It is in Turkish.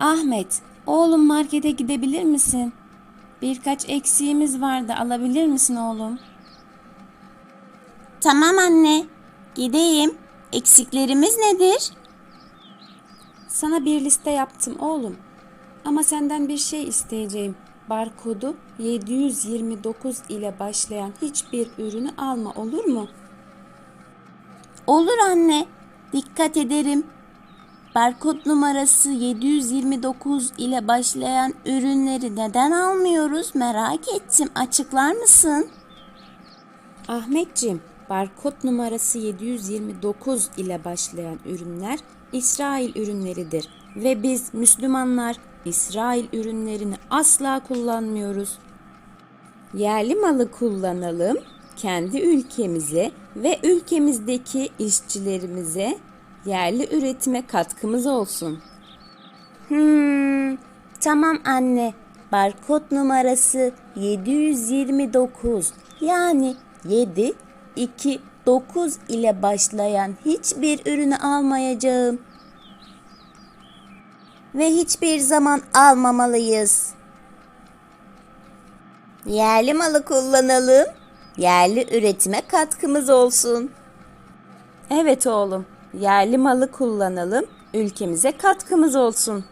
Ahmet, oğlum markete gidebilir misin? Birkaç eksiğimiz vardı, alabilir misin oğlum? Tamam anne. Gideyim. Eksiklerimiz nedir? Sana bir liste yaptım oğlum. Ama senden bir şey isteyeceğim. Barkodu 729 ile başlayan hiçbir ürünü alma olur mu? Olur anne. Dikkat ederim. Barkod numarası 729 ile başlayan ürünleri neden almıyoruz merak ettim. Açıklar mısın? Ahmetciğim, barkod numarası 729 ile başlayan ürünler İsrail ürünleridir ve biz Müslümanlar İsrail ürünlerini asla kullanmıyoruz. Yerli malı kullanalım, kendi ülkemize ve ülkemizdeki işçilerimize yerli üretime katkımız olsun. Hmm, tamam anne. Barkod numarası 729. Yani 7 2 9 ile başlayan hiçbir ürünü almayacağım. Ve hiçbir zaman almamalıyız. Yerli malı kullanalım. Yerli üretime katkımız olsun. Evet oğlum, yerli malı kullanalım, ülkemize katkımız olsun.